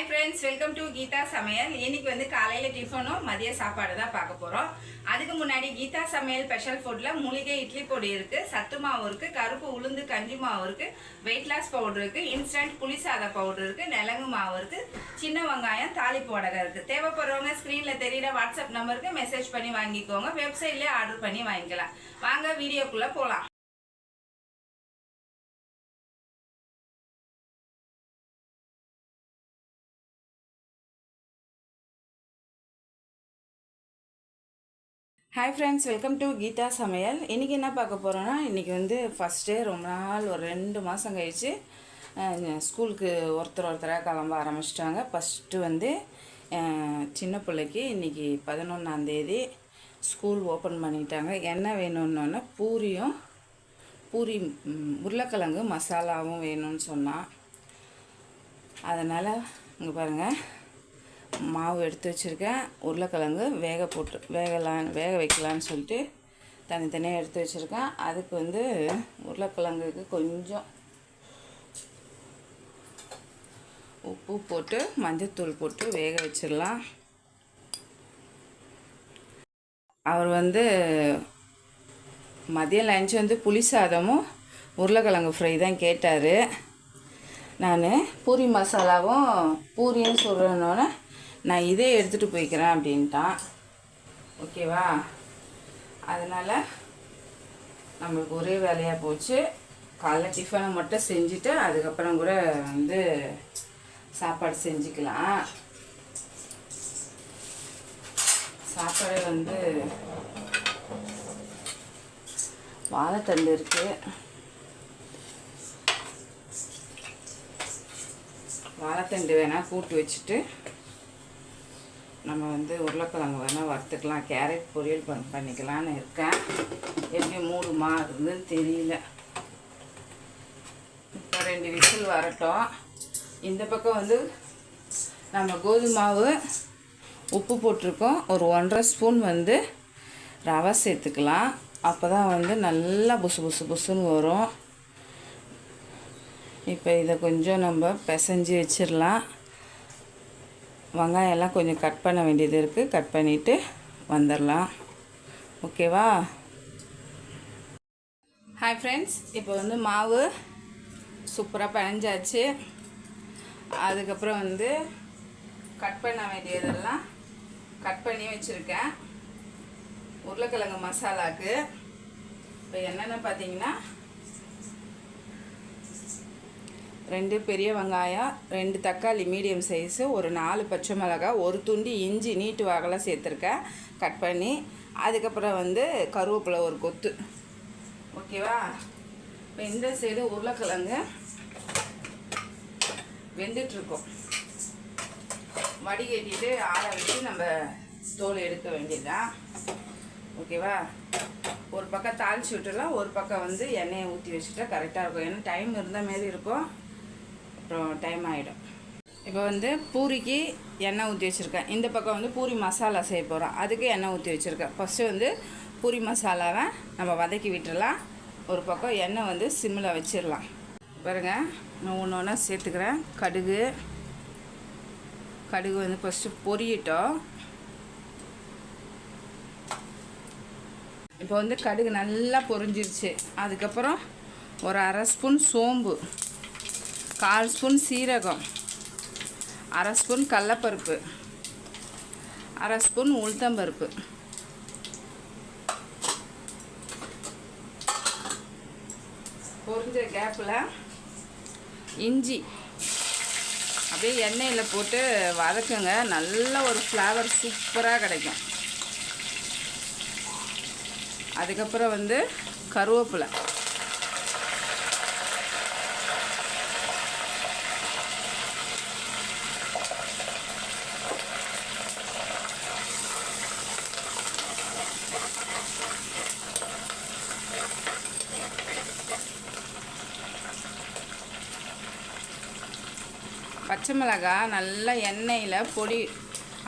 Hi friends welcome to Geetha சமையல் இன்னைக்கு வந்து காலையில் டிஃபனும் மதிய சாப்பாடு தான் பார்க்க போகிறோம் அதுக்கு முன்னாடி கீதா சமையல் ஸ்பெஷல் ஃபுட்டில் மூலிகை இட்லி பொடி இருக்குது சத்து மாவு இருக்குது கருப்பு உளுந்து கஞ்சி மாவு இருக்குது வெயிட் லாஸ் பவுடர் இருக்குது இன்ஸ்டன்ட் புளிசாத பவுடர் இருக்குது நிலங்கு மாவு இருக்குது சின்ன வெங்காயம் தாளிப்பு வடகம் இருக்குது தேவைப்படுறவங்க ஸ்க்ரீனில் தெரியிற வாட்ஸ்அப் நம்பருக்கு மெசேஜ் பண்ணி வாங்கிக்கோங்க. வெப்சைட்லேயே ஆர்டர் பண்ணி வாங்கிக்கலாம். வாங்க வீடியோக்குள்ளே போகலாம் hi friends welcome to Geetha சமையல் இன்றைக்கி என்ன பார்க்க போகிறோன்னா இன்றைக்கி வந்து ஃபஸ்ட்டே ரொம்ப நாள் ஒரு ரெண்டு மாதம் கழித்து ஸ்கூலுக்கு ஒருத்தர் ஒருத்தராக கிளம்ப ஆரம்பிச்சிட்டாங்க. ஃபஸ்ட்டு வந்து சின்ன பிள்ளைக்கு இன்றைக்கி பதினொன்றாந்தேதி ஸ்கூல் ஓப்பன் பண்ணிட்டாங்க. என்ன வேணும்னு பூரியும் பூரி உருளைக்கிழங்கு மசாலாவும் வேணும்னு சொன்னான் அதனால் இங்கே பாருங்கள் மாவு எடுத்து வச்சுருக்கேன். உருளைக்கிழங்கு வேக போட்டு வேகலாம் வேக வைக்கலான்னு சொல்லிட்டு தனித்தனியாக எடுத்து வச்சுருக்கேன். அதுக்கு வந்து உருளைக்கிழங்குக்கு கொஞ்சம் உப்பு போட்டு மஞ்சத்தூள் போட்டு வேக வச்சிடலாம். அவர் வந்து மதியம் லஞ்ச் வந்து புளி சாதமும் உருளைக்கிழங்கு ஃப்ரை தான் கேட்டார். நான் பூரி மசாலாவும் பூரியும் சொல்கிறேன்னொன்னே நான் இதே எடுத்துகிட்டு போய்க்கிறேன் அப்படின்ட்டான் ஓகேவா? அதனால் நம்மளுக்கு ஒரே வேலையாக போச்சு. காலைல டிஃபனை மட்டும் செஞ்சுட்டு அதுக்கப்புறம் கூட வந்து சாப்பாடு செஞ்சுக்கலாம். சாப்பாடு வந்து வாழைத்தண்டு இருக்குது வாழைத்தண்டு வேணால் கூட்டு வச்சுட்டு நம்ம வந்து உருளைக்கிழங்கு வேணால் வறுத்துக்கலாம். கேரட் பொரியல் பண் பண்ணிக்கலான்னு இருக்கேன். எப்படி மூடுமா இருந்துன்னு தெரியல. இப்போ ரெண்டு விசில் வரட்டும். இந்த பக்கம் வந்து நம்ம கோதுமை மாவு உப்பு போட்டிருக்கோம். ஒரு ஒன்றரை ஸ்பூன் வந்து ரவை சேர்த்துக்கலாம். அப்போ தான் வந்து நல்லா புசு புசு புசுன்னு வரும். இப்போ இதை கொஞ்சம் நம்ம பிசைஞ்சு வச்சிடலாம். வெங்காயம் எல்லாம் கொஞ்சம் கட் பண்ண வேண்டியது இருக்குது கட் பண்ணிவிட்டு வந்துடலாம் ஓகேவா ஹாய் ஃப்ரெண்ட்ஸ் இப்போ வந்து மாவு சூப்பராக பிணைஞ்சாச்சு அதுக்கப்புறம் வந்து கட் பண்ண வேண்டியதெல்லாம் கட் பண்ணி வச்சுருக்கேன். உருளைக்கிழங்கு மசாலாவுக்கு இப்போ என்னென்ன பார்த்தீங்கன்னா ரெண்டு பெரிய வெங்காயம் ரெண்டு தக்காளி மீடியம் சைஸு ஒரு நாலு பச்சை மிளகாய் ஒரு துண்டு இஞ்சி நீட்டு வாகலாம் சேர்த்துருக்கேன். கட் பண்ணி அதுக்கப்புறம் வந்து கருவேப்பிலை ஒரு கொத்து. ஓகேவா இப்போ இந்த சைடு உருளைக்கிழங்கு வெந்துட்டுருக்கோம். வடிகட்டிட்டு ஆற வச்சு நம்ம தோல் எடுக்க வேண்டியதுதான். ஓகேவா ஒரு பக்கம் தாளிச்சு விட்டுடலாம் ஒரு பக்கம் வந்து எண்ணெயை ஊற்றி வச்சுட்டா கரெக்டாக இருக்கும். ஏன்னா டைம் இருந்த மாரி இருக்கும். அப்புறம் டைம் ஆகிடும் இப்போ வந்து பூரிக்கு எண்ணெய் ஊற்றி வச்சுருக்கேன். இந்த பக்கம் வந்து பூரி மசாலா செய்ய போகிறோம் அதுக்கு எண்ணெய் ஊற்றி வச்சுருக்கேன். ஃபஸ்ட்டு வந்து பூரி மசாலாவை நம்ம வதக்கி விட்டுறலாம் ஒரு பக்கம் எண்ணெய் வந்து சிம்மில் வச்சிடலாம். பாருங்கள் நான் ஒன்று ஒன்றா சேர்த்துக்கிறேன். கடுகு. கடுகு வந்து ஃபஸ்ட்டு பொரியட்டும். இப்போ வந்து கடுகு நல்லா பொரிஞ்சிருச்சு. அதுக்கப்புறம் ஒரு அரை ஸ்பூன் சோம்பு. கால் ஸ்பூன் சீரகம் அரை ஸ்பூன் கடலப்பருப்பு அரை ஸ்பூன் உளுத்தம்பருப்பு பொறிஞ்ச கேப்பில் இஞ்சி அப்படியே எண்ணெயில் போட்டு வதக்குங்க. நல்ல ஒரு ஃப்ளேவர் சூப்பராக கிடைக்கும். அதுக்கப்புறம் வந்து கருவேப்பிலை. மிளகா நல்லா எண்ணெயில் பொடி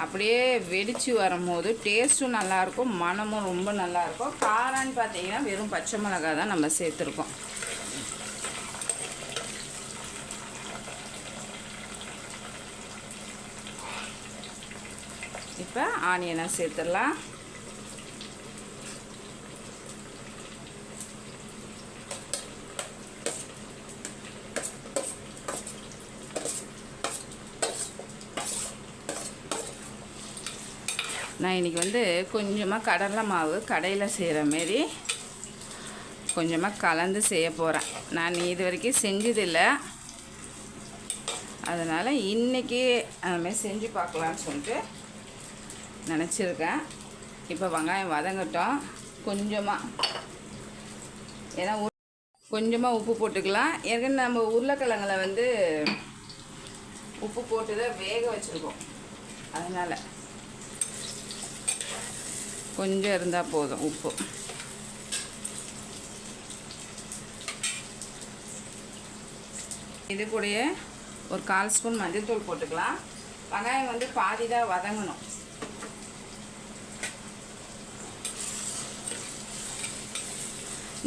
அப்படியே வெடித்து வரும்போது டேஸ்ட்டும் நல்லாயிருக்கும் மனமும் ரொம்ப நல்லாயிருக்கும். காரம்னு பார்த்தீங்கன்னா வெறும் பச்சை மிளகா தான் நம்ம சேர்த்துருக்கோம். இப்போ ஆனியனை சேர்த்துடலாம். நான் இன்றைக்கி வந்து கொஞ்சமாக கடலை மாவு கடையில் செய்கிற மாரி கொஞ்சமாக கலந்து செய்ய போகிறேன் நான் இது வரைக்கும் செஞ்சதில்லை. அதனால் இன்றைக்கி அதுமாரி செஞ்சு பார்க்கலான்னு சொல்லிட்டு நினச்சிருக்கேன். இப்போ வெங்காயம் வதங்கட்டும். கொஞ்சமாக ஏன்னா உ- கொஞ்சமாக உப்பு போட்டுக்கலாம். ஏற்கனவே நம்ம உருளைக்கிழங்குல வந்து உப்பு போட்டு தான் வேக வச்சுருக்கோம். அதனால் கொஞ்சம் இருந்தால் போதும் உப்பு. இது கூடயே ஒரு கால் ஸ்பூன் மஞ்சள் தூள் போட்டுக்கலாம். வெங்காயம் வந்து பாதி தான் வதங்கணும்.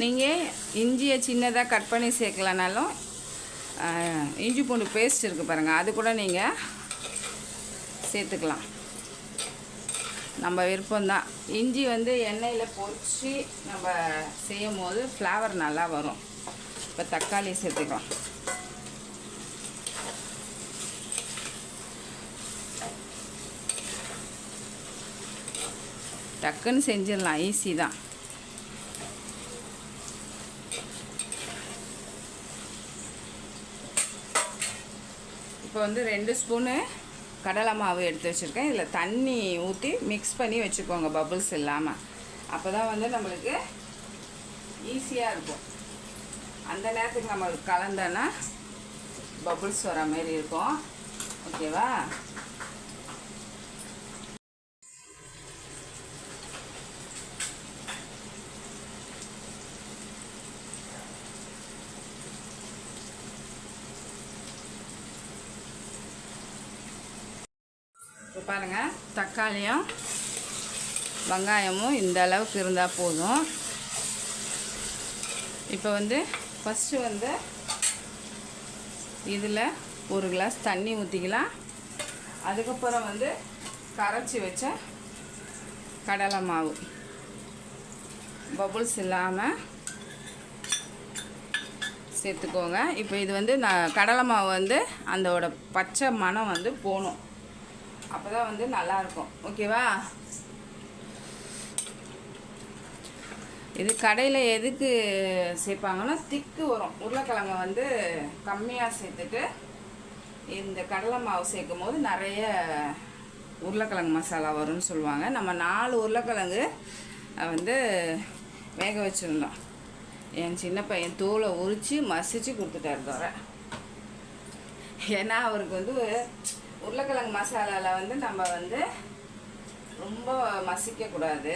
நீங்கள் இஞ்சியை சின்னதாக கட் பண்ணி சேர்க்கலனாலும் இஞ்சி பூண்டு பேஸ்ட் இருக்குது பாருங்கள் அது கூட நீங்கள் சேர்த்துக்கலாம். நம்ம விருப்பம்தான். இஞ்சி வந்து எண்ணெயில் பொறிச்சு நம்ம செய்யும் போது ஃப்ளேவர் நல்லா வரும். இப்போ தக்காளி சேர்த்துக்கலாம். டக்குன்னு செஞ்சிடலாம் ஈஸி தான். இப்போ வந்து ரெண்டு ஸ்பூனு கடலை மாவு எடுத்து வச்சுருக்கேன். இதில் தண்ணி ஊற்றி மிக்ஸ் பண்ணி வச்சுக்கோங்க பபுள்ஸ் இல்லாமல் அப்போ தான் வந்து நம்மளுக்கு ஈஸியாக இருக்கும். அந்த நேரத்துக்கு நம்ம கலந்தோன்னா பபுள்ஸ் வர மாதிரி இருக்கும். ஓகேவா பாருங்கள் தக்காளியும் வெங்காயமும் இந்த அளவுக்கு இருந்தால் போதும். இப்போ வந்து ஃபஸ்ட்டு வந்து இதில் ஒரு கிளாஸ் தண்ணி ஊற்றிக்கலாம் அதுக்கப்புறம் வந்து கரைச்சி வச்ச கடலை மாவு. பபுள்ஸ் இல்லாமல் சேர்த்துக்கோங்க. இப்போ இது வந்து நான் கடலை மாவு வந்து அதோட பச்சை மணம் வந்து போகணும் அப்போ தான் வந்து நல்லாயிருக்கும். ஓகேவா? இது கடையில் எதுக்கு சேர்ப்பாங்கன்னா திக்கு வரும். உருளைக்கிழங்க வந்து கம்மியாக சேர்த்துட்டு இந்த கடலை மாவு சேர்க்கும் போது நிறைய உருளைக்கிழங்கு மசாலா வரும்னு சொல்லுவாங்க. நம்ம நாலு உருளைக்கிழங்கு வந்து வேக வச்சுருந்தோம். என் சின்ன பையன் தோலை உரித்து மசித்து கொடுத்துட்டாரு தோற ஏன்னா அவருக்கு வந்து உருளைக்கிழங்கு மசாலாவில் வந்து நம்ம வந்து ரொம்ப மசிக்கக்கூடாது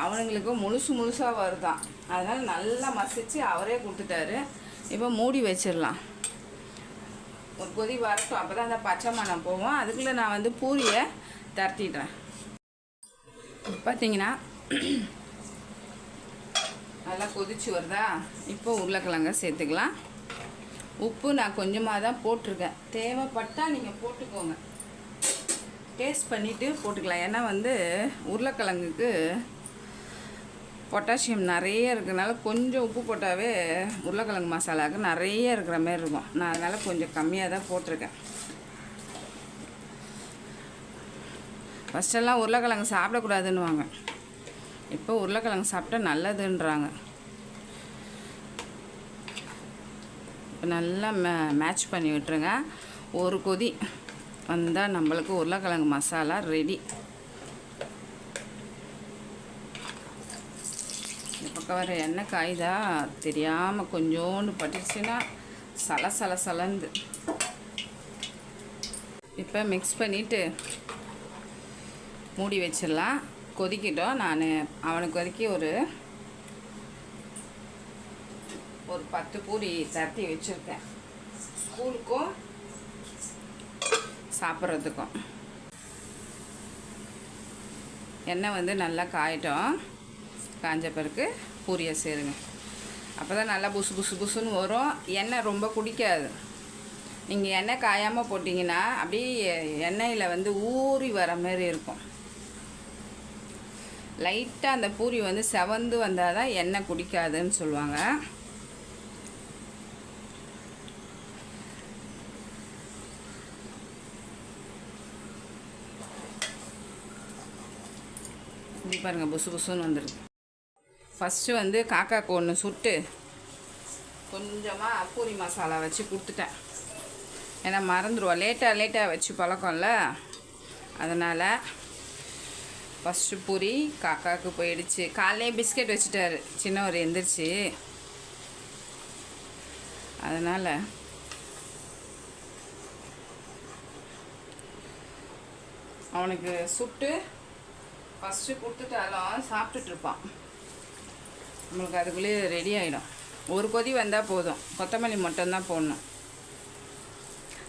அவனுங்களுக்கு முழுசு முழுசாக வருதான். அதனால் நல்லா மசித்து அவரே கொடுத்துட்டாரு. இப்போ மூடி வச்சிடலாம். ஒரு கொதி வரட்டும். அப்போ தான் அந்த பச்சை மணம் போவோம் அதுக்குள்ளே நான் வந்து பூரியை தரட்டிடுறேன். பார்த்தீங்கன்னா நல்லா கொதிச்சு வருதா? இப்போ உருளைக்கிழங்க சேர்த்துக்கலாம். உப்பு நான் கொஞ்சமாக தான் போட்டிருக்கேன். தேவைப்பட்டால் நீங்கள் போட்டுக்கோங்க. டேஸ்ட் பண்ணிவிட்டு போட்டுக்கலாம். ஏன்னா வந்து உருளைக்கிழங்குக்கு பொட்டாசியம் நிறைய இருக்கிறனால கொஞ்சம் உப்பு போட்டாவே உருளைக்கிழங்கு மசாலாவுக்கு நிறைய இருக்கிற மாதிரி இருக்கும். நான் அதனால் கொஞ்சம் கம்மியாக தான் போட்டிருக்கேன். ஃபஸ்ட்டெல்லாம் உருளைக்கிழங்கு சாப்பிடக்கூடாதுன்னுவாங்க. இப்போ உருளைக்கிழங்கு சாப்பிட்டா நல்லதுன்றாங்க. இப்போ நல்லா மே மேட்ச் பண்ணி விட்டுருங்க. ஒரு கொதி வந்தால் நம்மளுக்கு உருளைக்கிழங்கு மசாலா ரெடி இந்த பக்கம் வர எண்ணெய் காய்தா? தெரியாமல் கொஞ்சோண்டு பட்டுச்சுன்னா சல சல சலந்து. இப்போ மிக்ஸ் பண்ணிவிட்டு மூடி வச்சிடலாம். கொதிக்கிட்டோம். நான் அவனுக்கு கொதிக்கி ஒரு ஒரு பத்து பூரி தட்டி வச்சுருக்கேன். ஸ்கூலுக்கும் சாப்பிட்றதுக்கும். எண்ணெய் வந்து நல்லா காயட்டும். காஞ்ச பிறகு பூரியை சேருங்க. அப்போ தான் நல்லா புசு புசு புசுன்னு வரும். எண்ணெய் ரொம்ப குடிக்காது. நீங்கள் எண்ணெய் காயாமல் போட்டிங்கன்னா அப்படியே எண்ணெயில் வந்து ஊறி வர மாதிரி இருக்கும். லைட்டாக அந்த பூரி வந்து செவந்து வந்தால் தான் எண்ணெய் குடிக்காதுன்னு சொல்லுவாங்க. இப்படி பாருங்கள் புசு புசுன்னு வந்துருக்கு ஃபஸ்ட்டு வந்து காக்காக்கு ஒன்று சுட்டு கொஞ்சமாக பூரி மசாலா வச்சு கொடுத்துட்டேன். ஏன்னா மறந்துடுவோம் லேட்டாக லேட்டாக வச்சு பழக்கம்ல. அதனால் ஃபஸ்ட்டு பூரி காக்காவுக்கு போயிடுச்சு. காலையே பிஸ்கெட் வச்சுட்டாரு. சின்னவர் எந்திரிச்சு. அதனால் அவனுக்கு சுட்டு ஃபஸ்ட்டு கொடுத்துட்டாலும் சாப்பிட்டுட்டு இருப்பான். நம்மளுக்கு அதுக்குள்ளேயே ரெடி ஆகிடும் ஒரு கொதி வந்தால் போதும். கொத்தமல்லி மட்டும்தான் போடணும்.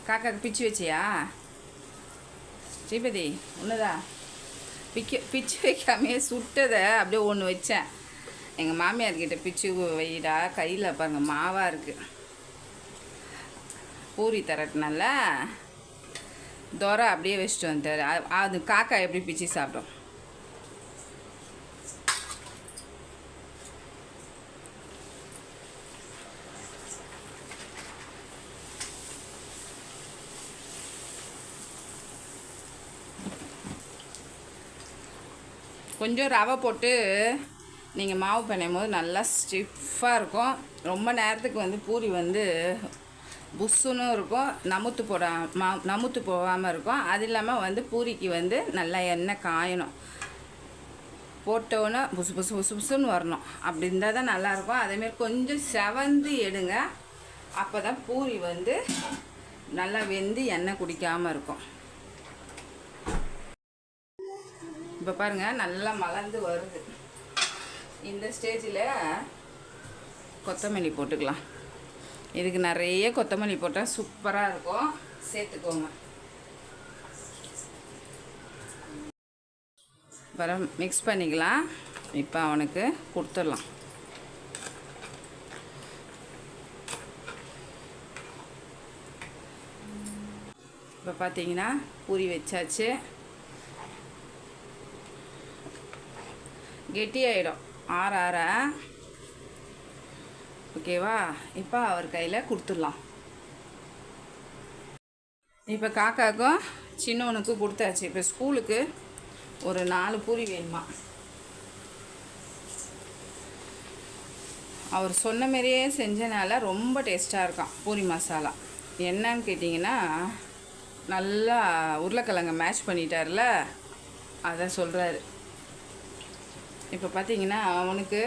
காக்காக்கு பிச்சு வச்சியா? ஸ்ரீபதி ஒன்றுதா பிக்க பிச்சு வைக்காமையே சுட்டதை. அப்படியே ஒன்று வச்சேன். எங்கள் மாமியார்கிட்ட பிச்சு வைடா. கையில் பாருங்க மாவாக இருக்குது பூரி தரட்டினால துரை அப்படியே வச்சுட்டு வந்துட்டார். அது- அது காக்கா எப்படி பிச்சு சாப்பிடும்? கொஞ்சம் ரவை போட்டு நீங்கள் மாவு பிணையும் போது நல்லா ஸ்டிஃபாக இருக்கும். ரொம்ப நேரத்துக்கு வந்து பூரி வந்து புஷ்ஷுன்னு இருக்கும். நமுத்து போட மா நமுத்து போகாமல் இருக்கும். அது இல்லாமல் வந்து பூரிக்கு வந்து நல்லா எண்ணெய் காயணும். போட்டோன்னே புசு புசு புசு புசுன்னு வரணும். அப்படி இருந்தால் தான் நல்லாயிருக்கும் அதேமாரி கொஞ்சம் செவந்து எடுங்க. அப்போ தான் பூரி வந்து நல்லா வெந்து எண்ணெய் குடிக்காமல் இருக்கும். இப்போ பாருங்கள் நல்லா மலர்ந்து வருது. இந்த ஸ்டேஜில் கொத்தமல்லி போட்டுக்கலாம். இதுக்கு நிறைய கொத்தமல்லி போட்டால் சூப்பராக இருக்கும். சேர்த்துக்கோங்க. வர மிக்ஸ் பண்ணிக்கலாம். இப்போ அவனுக்கு கொடுத்துடலாம். இப்போ பார்த்தீங்கன்னா பூரி வச்சாச்சு. கெட்டியாயிடும். ஆற ஆற. ஓகேவா இப்போ அவர் கையில் கொடுத்துடலாம். இப்போ காக்காக்கும் சின்னவனுக்கும் கொடுத்தாச்சு. இப்போ ஸ்கூலுக்கு ஒரு நாலு பூரி வேணுமா? அவர் சொன்ன மாதிரியே செஞ்சனால ரொம்ப டேஸ்ட்டாக இருக்கான் பூரி மசாலா. என்னன்னு கேட்டிங்கன்னா நல்லா உருளைக்கிழங்க மேட்ச் பண்ணிட்டார்ல? அதை சொல்கிறாரு இப்போ பார்த்தீங்கன்னா அவனுக்கு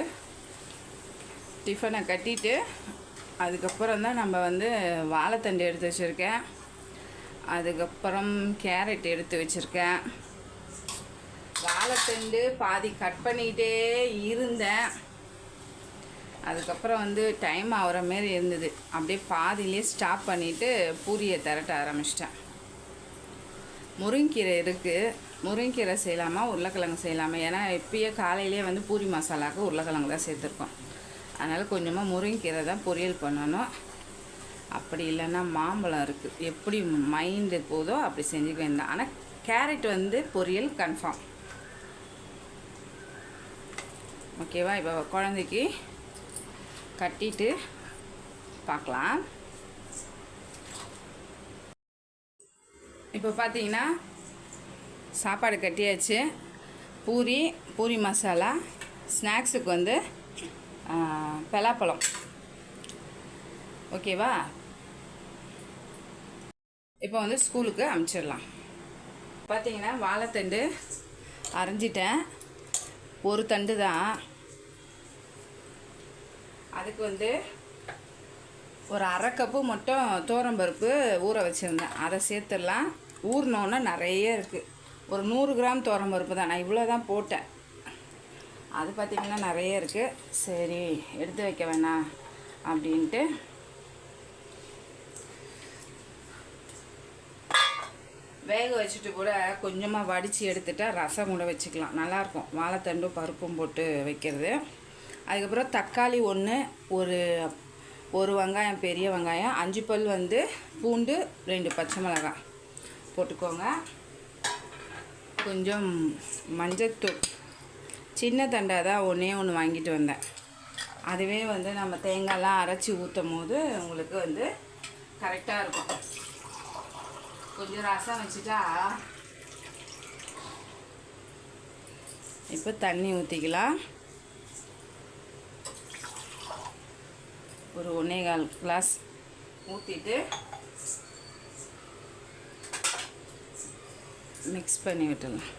டிஃபனை கட்டிட்டு அதுக்கப்புறம் தான் நம்ம வந்து வாழைத்தண்டு எடுத்து வச்சுருக்கேன். அதுக்கப்புறம் கேரட் எடுத்து வச்சுருக்கேன். வாழைத்தண்டு பாதி கட் பண்ணிக்கிட்டே இருந்தேன். அதுக்கப்புறம் வந்து டைம் ஆகிற மாரி இருந்தது. அப்படியே பாதியிலே ஸ்டாப் பண்ணிவிட்டு பூரியை திரட்ட ஆரம்பிச்சிட்டேன். முருங்கீரை இருக்குது முருங்கீரை செய்யலாமா உருளைக்கிழங்கு செய்யலாமா? ஏன்னா இப்பயே காலையிலேயே வந்து பூரி மசாலாவுக்கு உருளைக்கிழங்கு தான் சேர்த்துருக்கோம். அதனால் கொஞ்சமாக முருங்கீரை தான் பொரியல் பண்ணணும். அப்படி இல்லைன்னா மாம்பழம் இருக்குது எப்படி மைண்டு போதோ அப்படி செஞ்சுக்க வேண்டாம் ஆனால் கேரட் வந்து பொரியல் கன்ஃபார்ம் ஓகேவா இப்போ குழந்தைக்கு கட்டிட்டு பார்க்கலாம் இப்போ பார்த்தீங்கன்னா சாப்பாடு கட்டியாச்சு. பூரி பூரி மசாலா ஸ்நாக்ஸுக்கு வந்து பலாப்பழம். ஓகேவா? இப்போ வந்து ஸ்கூலுக்கு அனுப்பிச்சிடலாம் பார்த்தீங்கன்னா வாழைத்தண்டு அரைஞ்சிட்டேன். ஒரு தண்டு தான். அதுக்கு வந்து ஒரு அரை கப்பு மட்டும் தோரம்பருப்பு ஊற வச்சுருந்தேன். அதை சேர்த்துடலாம். ஊறினோன்னா நிறைய இருக்குது ஒரு நூறு கிராம் தோரம்பருப்பு தான். நான் இவ்வளோ தான் போட்டேன். அது பார்த்திங்கன்னா நிறைய இருக்குது சரி எடுத்து வைக்க வேணாம் அப்படின்ட்டு. வேக வச்சுட்டு கூட கொஞ்சமாக வடித்து எடுத்துட்டா ரசம் கூட வச்சுக்கலாம். நல்லாயிருக்கும் வாழைத்தண்டும் பருப்பும் போட்டு வைக்கிறது. அதுக்கப்புறம் தக்காளி ஒன்று ஒரு ஒரு வெங்காயம் பெரிய வெங்காயம் அஞ்சு பல் வந்து பூண்டு ரெண்டு பச்சை மிளகாய். போட்டுக்கோங்க. கொஞ்சம் மஞ்சத்தூள். சின்ன தண்டா தான் ஒன்றே ஒன்று வாங்கிட்டு வந்தேன். அதுவே வந்து நம்ம தேங்காய்லாம் அரைச்சி ஊற்றும் போது உங்களுக்கு வந்து கரெக்டாக இருக்கும். கொஞ்சம் ரசம் வச்சுட்டா இப்போ தண்ணி ஊற்றிக்கலாம் ஒரு ஒன்றே கால் கிளாஸ் ஊற்றிட்டு மிக்ஸ் பண்ணி விட்டுடலாம்.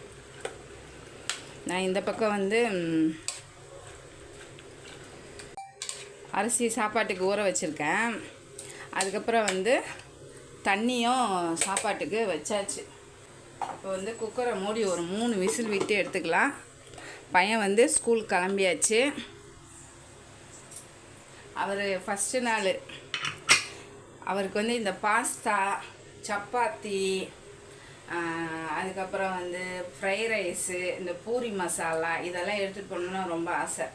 நான் இந்த பக்கம் வந்து அரிசி சாப்பாட்டுக்கு ஊற வச்சுருக்கேன். அதுக்கப்புறம் வந்து தண்ணியும் சாப்பாட்டுக்கு வச்சாச்சு. இப்போ வந்து குக்கரை மூடி ஒரு மூணு விசில் விட்டு எடுத்துக்கலாம். பையன் வந்து ஸ்கூல் கிளம்பியாச்சு. அவர் ஃபஸ்ட்டு நாள். அவருக்கு வந்து இந்த பாஸ்தா சப்பாத்தி அதுக்கப்புறம் வந்து ஃப்ரை ரைஸு இந்த பூரி மசாலா இதெல்லாம் எடுத்துகிட்டு போகணுன்னு ரொம்ப ஆசை.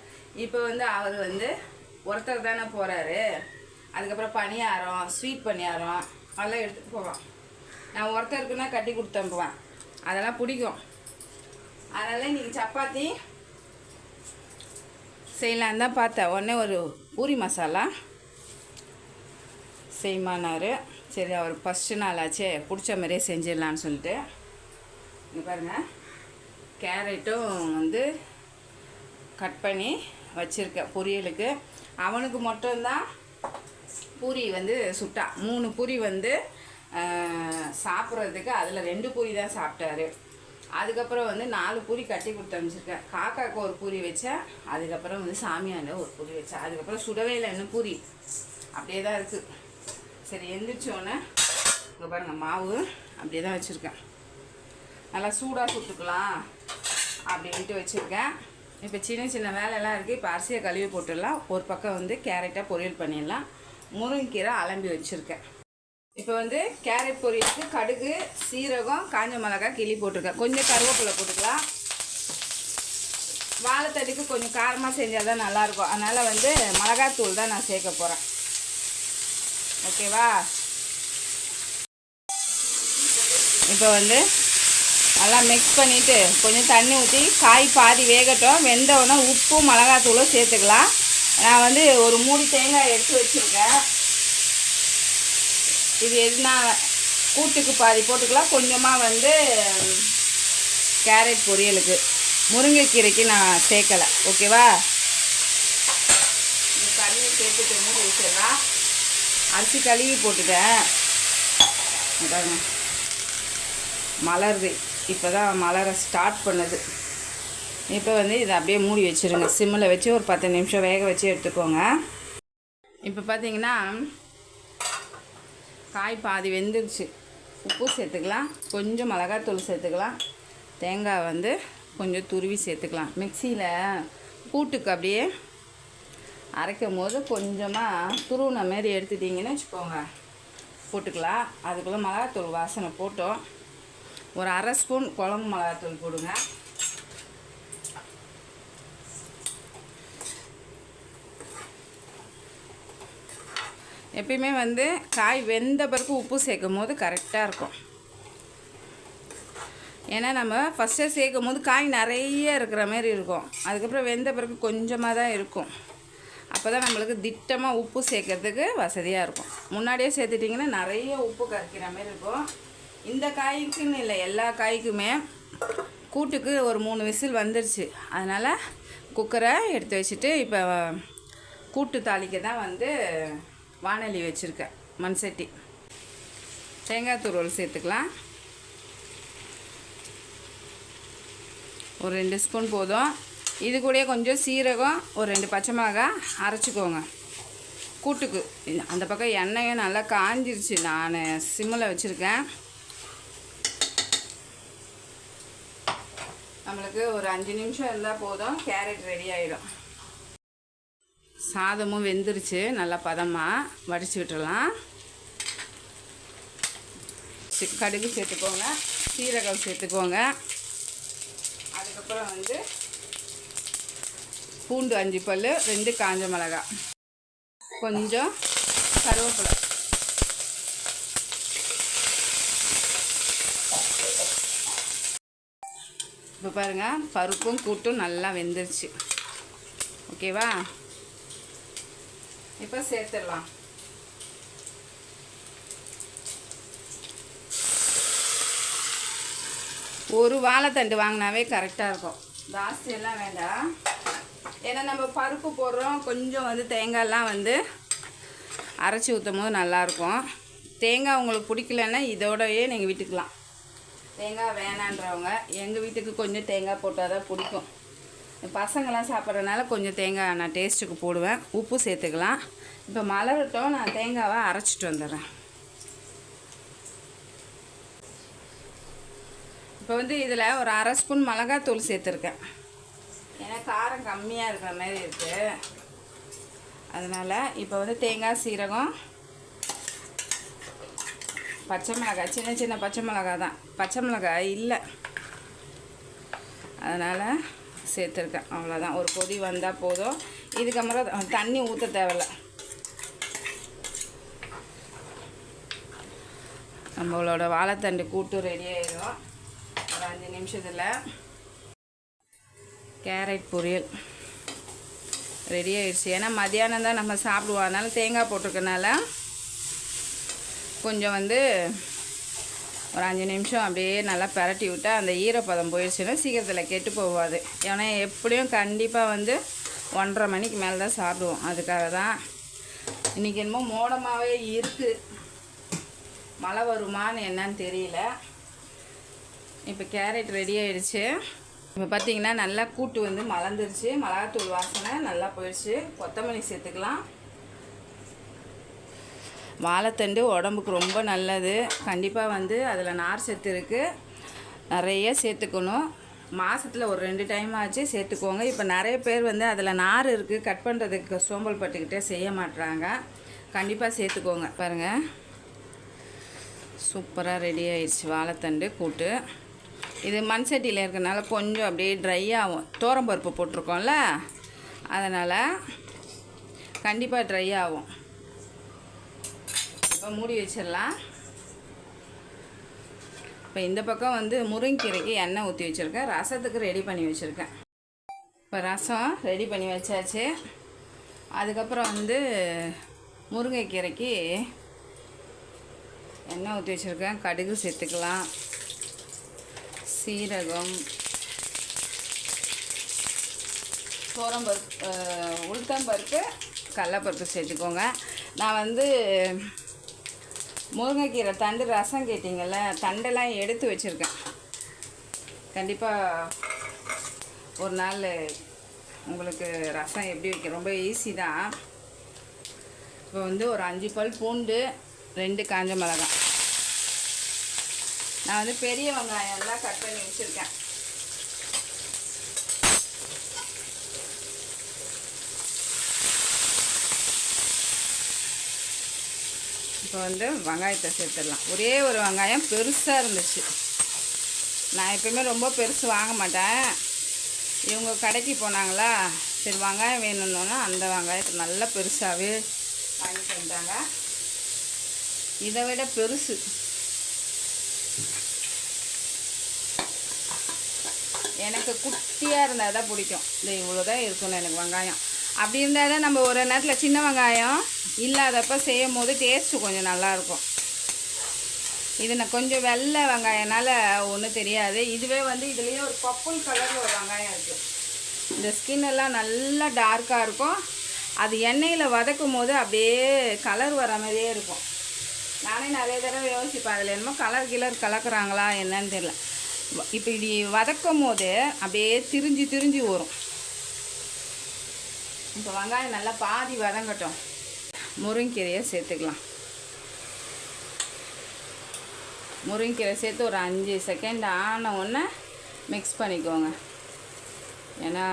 இப்போ வந்து அவர் வந்து ஒருத்தர் தானே போகிறாரு அதுக்கப்புறம் பணியாரம் ஸ்வீட் பணியாரம் அதெல்லாம் எடுத்துகிட்டு போவான். நான் ஒருத்தருக்குன்னா கட்டி கொடுத்தேன் அனுப்புவேன். அதெல்லாம் பிடிக்கும். அதனால் இன்றைக்கி சப்பாத்தி செய்யலான் தான் பார்த்தேன். உடனே ஒரு பூரி மசாலா செய்மானார் சரி அவர் ஃபஸ்ட்டு நாள் ஆச்சே பிடிச்ச மாதிரியே செஞ்சிடலான்னு சொல்லிட்டு. இங்கே பாருங்கள் கேரட்டும் வந்து கட் பண்ணி வச்சுருக்கேன் பொரியலுக்கு. அவனுக்கு மட்டும்தான் பூரி வந்து சுட்டா. மூணு பூரி வந்து சாப்பிட்றதுக்கு அதில் ரெண்டு பூரி தான் சாப்பிட்டாரு. அதுக்கப்புறம் வந்து நாலு பூரி கட்டி கொடுத்து அனுப்பிச்சிருக்கேன். காக்காவுக்கு ஒரு பூரி வச்சேன். அதுக்கப்புறம் வந்து சாமியாண்ட ஒரு பூரி வச்சேன். அதுக்கப்புறம் சுடவே இல்லை இன்னும் பூரி. அப்படியே தான் இருக்குது சரி எந்திரிச்சோன்னே இங்கே பாருங்கள் மாவு அப்படியே தான் வச்சுருக்கேன். நல்லா சூடாக சுட்டுக்கலாம் அப்படின்ட்டு வச்சுருக்கேன். இப்போ சின்ன சின்ன வேலையெல்லாம் இருக்குது இப்போ அரிசியை கழுவி போட்டுடலாம். ஒரு பக்கம் வந்து கேரட்டாக பொரியல் பண்ணிடலாம். முருங்கைக்கீரை அலம்பி வச்சுருக்கேன். இப்போ வந்து கேரட் பொரியலுக்கு கடுகு சீரகம் காஞ்ச மிளகாய் கிளி போட்டிருக்கேன். கொஞ்சம் கருவேப்பிலை போட்டுக்கலாம். வாழைத்தடிக்கு கொஞ்சம் காரமாக செஞ்சால் தான் நல்லாயிருக்கும் அதனால் வந்து மிளகாத்தூள் தான் நான் சேர்க்க போகிறேன் ஓகேவா இப்போ வந்து நல்லா மிக்ஸ் பண்ணிவிட்டு கொஞ்சம் தண்ணி ஊற்றி காய் பாதி வேகட்டும். வெந்தவுடனே உப்பும் மிளகாத்தூளும் சேர்த்துக்கலாம். நான் வந்து ஒரு மூடி தேங்காய் எடுத்து வச்சுருக்கேன். இது எதுனா கூட்டுக்கு பாதி போட்டுக்கலாம். கொஞ்சமாக வந்து கேரட் பொரியலுக்கு. முருங்கைக்கீரைக்கு நான் சேர்க்கலை. ஓகேவா தண்ணி சேர்த்துட்டு மூடி வச்சிடலாம் அரிசி கழுவி போட்டுட்டேன். பாருங்க. மலருது. இப்போ தான் மலர ஸ்டார்ட் பண்ணுது. இப்போ வந்து இதை அப்படியே மூடி வச்சுருங்க. சிம்மில் வச்சு ஒரு பத்து நிமிஷம் வேக வச்சு எடுத்துக்கோங்க. இப்போ பார்த்தீங்கன்னா காய் பாதி வெந்துருச்சு. உப்பு சேர்த்துக்கலாம். கொஞ்சம் மிளகாத்தூள் சேர்த்துக்கலாம். தேங்காய் வந்து கொஞ்சம் துருவி சேர்த்துக்கலாம். மிக்சியில் கூட்டுக்கு அப்படியே அரைக்கும் போது கொஞ்சமாக துருவின மாரி எடுத்துட்டிங்கன்னு வச்சுக்கோங்க. போட்டுக்கலாம். அதுக்குள்ளே மிளகாத்தூள் வாசனை போட்டோம். ஒரு அரை ஸ்பூன் குழம்பு மிளகாத்தூள் போடுங்க. எப்பயுமே வந்து காய் வெந்த பிறகு உப்பு சேர்க்கும் போது கரெக்டாக இருக்கும். ஏன்னா நம்ம ஃபஸ்ட்டே சேர்க்கும் போது காய் நிறைய இருக்கிற மாதிரி இருக்கும். அதுக்கப்புறம் வெந்த பிறகு கொஞ்சமாக தான் இருக்கும். அப்போ தான் நம்மளுக்கு திட்டமாக உப்பு சேர்க்கறதுக்கு வசதியாக இருக்கும். முன்னாடியே சேர்த்துட்டிங்கன்னா நிறைய உப்பு கரைக்கிற மாதிரி இருக்கும். இந்த காய்க்குன்னு இல்லை எல்லா காய்க்குமே கூட்டுக்கு ஒரு மூணு விசில் வந்துருச்சு. அதனால் குக்கரை எடுத்து வச்சுட்டு இப்போ கூட்டு தாளிக்க தான் வந்து வானொலி வச்சுருக்கேன் மண் சட்டி தேங்காய் துருவல் சேர்த்துக்கலாம். ஒரு ரெண்டு ஸ்பூன் போதும். இது கூடயே கொஞ்சம் சீரகம் ஒரு ரெண்டு பச்சை மிளகாய் அரைச்சிக்கோங்க. கூட்டுக்கு. அந்த பக்கம் எண்ணெயும் நல்லா காஞ்சிருச்சு. நான் சிம்மில் வச்சுருக்கேன். நம்மளுக்கு ஒரு அஞ்சு நிமிஷம் இருந்தால் போதும். கேரட் ரெடி ஆகிடும் சாதமும் வெந்துருச்சு. நல்லா பதமாக வடித்து விட்டுடலாம். கடுகு சேர்த்துக்கோங்க. சீரகம் சேர்த்துக்கோங்க. அதுக்கப்புறம் வந்து பூண்டு அஞ்சு பல் ரெண்டு காஞ்ச மிளகா. கொஞ்சம் கருவேப்பிலை. இப்போ பாருங்கள் பருப்பும் கூட்டும் நல்லா வெந்துருச்சு. ஓகேவா? இப்போ சேர்த்துடலாம். ஒரு வாழைத்தண்டு வாங்கினாவே கரெக்டாக இருக்கும். ஜாஸ்தி எல்லாம் வேண்டாம். ஏன்னா நம்ம பருப்பு போடுறோம். கொஞ்சம் வந்து தேங்காயெல்லாம் வந்து அரைச்சி ஊற்றும் போது நல்லாயிருக்கும். தேங்காய் உங்களுக்கு பிடிக்கலன்னா இதோடயே நீங்கள் விட்டுக்கலாம். தேங்காய் வேணான்றவங்க எங்கள் வீட்டுக்கு கொஞ்சம் தேங்காய் போட்டால் தான் பிடிக்கும். பசங்களாம் சாப்பிட்றதுனால கொஞ்சம் தேங்காய் நான் டேஸ்ட்டுக்கு போடுவேன். உப்பு சேர்த்துக்கலாம். இப்போ மலரட்டும் நான் தேங்காவை அரைச்சிட்டு வந்துடுறேன். இப்போ வந்து இதில் ஒரு அரை ஸ்பூன் மிளகாத்தூள் சேர்த்துருக்கேன். ஏன்னா காரம் கம்மியாக இருக்கிற மாதிரி இருக்குது அதனால் இப்போ வந்து தேங்காய் சீரகம் பச்சை மிளகாய் சின்ன சின்ன பச்சை மிளகாய் தான். பச்சை மிளகாய் இல்லை. அதனால் சேர்த்துருக்கேன். அவ்வளோதான் ஒரு கொதி வந்தால் போதும். இதுக்கப்புறம் தண்ணி ஊற்ற தேவையில்ல. நம்மளோட வாழைத்தண்டு கூட்டு ரெடி ஆயிடும் ஒரு அஞ்சு நிமிஷத்தில். கேரட் பொரியல். ரெடி ஆயிடுச்சு. ஏன்னா மதியானம் தான் நம்ம சாப்பிடுவோம். அதனால் தேங்காய் போட்டிருக்கனால கொஞ்சம் வந்து ஒரு அஞ்சு நிமிஷம் அப்படியே நல்லா பரட்டி விட்டால் அந்த ஈரப்பதம் போயிடுச்சுன்னா சீக்கிரத்தில் கெட்டு போகாது. ஏன்னா எப்படியும் கண்டிப்பாக வந்து ஒன்றரை மணிக்கு மேலே தான் சாப்பிடுவோம். அதுக்காக தான் இன்றைக்கி என்னமோ மோடமாகவே இருக்குது மழை வருமான்னு என்னன்னு தெரியல. இப்போ கேரட் ரெடி ஆயிடுச்சு. இப்போ பார்த்தீங்கன்னா நல்லா கூட்டு வந்து மலர்ந்துருச்சு. மிளகாத்தூள் வாசனை நல்லா போயிடுச்சு. கொத்தமல்லி சேர்த்துக்கலாம். வாழைத்தண்டு உடம்புக்கு ரொம்ப நல்லது. கண்டிப்பாக வந்து அதில் நார் சத்து இருக்குது நிறைய சேர்த்துக்கணும். மாதத்தில் ஒரு ரெண்டு டைம் ஆச்சு சேர்த்துக்கோங்க. இப்போ நிறைய பேர் வந்து அதில் நார் இருக்குது கட் பண்ணுறதுக்கு சோம்பல் பட்டுக்கிட்டே செய்ய மாட்டுறாங்க கண்டிப்பாக சேர்த்துக்கோங்க. பாருங்கள் சூப்பராக ரெடி ஆயிடுச்சு வாழைத்தண்டு கூட்டு. இது மண் சட்டியில் இருக்கிறனால கொஞ்சம் அப்படியே ட்ரை ஆகும். தோரம்பருப்பு போட்டிருக்கோம்ல அதனால் கண்டிப்பாக ட்ரை ஆகும். இப்போ மூடி வச்சிடலாம். இப்போ இந்த பக்கம் வந்து முருங்கீரைக்கு எண்ணெய் ஊற்றி வச்சுருக்கேன். ரசத்துக்கு ரெடி பண்ணி வச்சுருக்கேன். இப்போ ரசம் ரெடி பண்ணி வச்சாச்சு. அதுக்கப்புறம் வந்து முருங்கைக்கீரைக்கு எண்ணெய் ஊற்றி வச்சுருக்கேன். கடுகு சேர்த்துக்கலாம். சீரகம் சோரம்பருப்பு உளுத்தம்பருப்பு கடலப்பருப்பு சேர்த்துக்கோங்க. நான் வந்து முருங்கைக்கீரை தண்டு ரசம் கேட்டிங்கள்ல தண்டெல்லாம் எடுத்து வச்சுருக்கேன். கண்டிப்பாக ஒரு நாள் உங்களுக்கு ரசம் எப்படி வைக்க ரொம்ப ஈஸி தான். இப்போ வந்து ஒரு அஞ்சு பல் பூண்டு ரெண்டு காஞ்ச மிளகாய். நான் வந்து பெரிய வெங்காயம் எல்லாம் கட் பண்ணி வச்சுருக்கேன். இப்போ வந்து வெங்காயத்தை சேர்த்துடலாம். ஒரே ஒரு வெங்காயம் பெருசாக இருந்துச்சு. நான் எப்பயுமே ரொம்ப பெருசு வாங்க மாட்டேன். இவங்க கடைக்கு போனாங்களா? சரி வெங்காயம் வேணும்னோன்னா அந்த வெங்காயத்தை நல்லா பெருசாகவே வாங்கிட்டு வந்தாங்க இதை விட பெருசு. எனக்கு குட்டியாக இருந்தால் தான் பிடிக்கும். இந்த இவ்வளோ தான் இருக்கணும் எனக்கு வெங்காயம். அப்படி இருந்தால் தான் நம்ம ஒரு நேரத்தில் சின்ன வெங்காயம் இல்லாதப்போ செய்யும் போது டேஸ்ட்டு கொஞ்சம் நல்லாயிருக்கும். இது நான் கொஞ்சம் வெள்ளை வெங்காயனால் ஒன்றும் தெரியாது. இதுவே வந்து இதுலேயே ஒரு பப்புள் கலரில் ஒரு வெங்காயம் இருக்குது இந்த ஸ்கின் எல்லாம் நல்லா டார்க்காக இருக்கும். அது எண்ணெயில் வதக்கும் போது அப்படியே கலர் வர மாதிரியே இருக்கும். நானே நிறைய தடவை யோசிப்பேன் அதில் என்னமோ கலர் கிலர் கலக்குறாங்களா என்னன்னு தெரியல. இப்போ இப்படி வதக்கும் போது அப்படியே திரிஞ்சு திரிஞ்சு வரும் இப்போ வெங்காயம் நல்லா பாதி வதங்கட்டும். முருங்கீரையை சேர்த்துக்கலாம். முருங்கீரை சேர்த்து ஒரு அஞ்சு செகண்ட் ஆன உடனே மிக்ஸ் பண்ணிக்கோங்க. ஏன்னா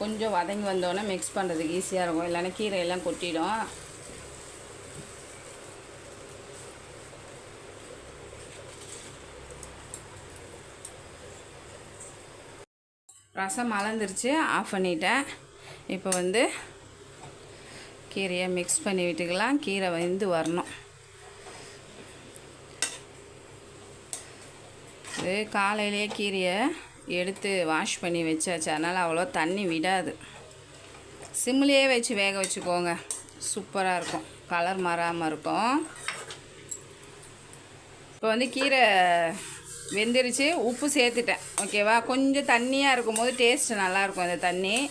கொஞ்சம் வதங்கி வந்தோடனே மிக்ஸ் பண்ணுறதுக்கு ஈஸியாக இருக்கும். இல்லைன்னா கீரையெல்லாம் கொட்டிடும். ரசம் மலர்ந்துருச்சு. ஆஃப் பண்ணிட்டேன். இப்போ வந்து கீரையை மிக்ஸ் பண்ணி விட்டுக்கலாம். கீரை வந்து வரணும். இது காலையிலேயே கீரையை எடுத்து வாஷ் பண்ணி வச்சாச்சு. அதனால் அவ்வளோ தண்ணி விடாது. சிம்லேயே வச்சு வேக வச்சுக்கோங்க. சூப்பராக இருக்கும். கலர் மாறாமல் இருக்கும். இப்போ வந்து கீரை வெந்துருச்சு. உப்பு சேர்த்துட்டேன். ஓகேவா? கொஞ்சம் தண்ணியாக இருக்கும்போது டேஸ்ட் நல்லாயிருக்கும் அந்த தண்ணி.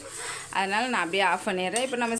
அதனால் நான் அப்படியே ஆஃப் பண்ணிடுறேன். இப்போ நம்ம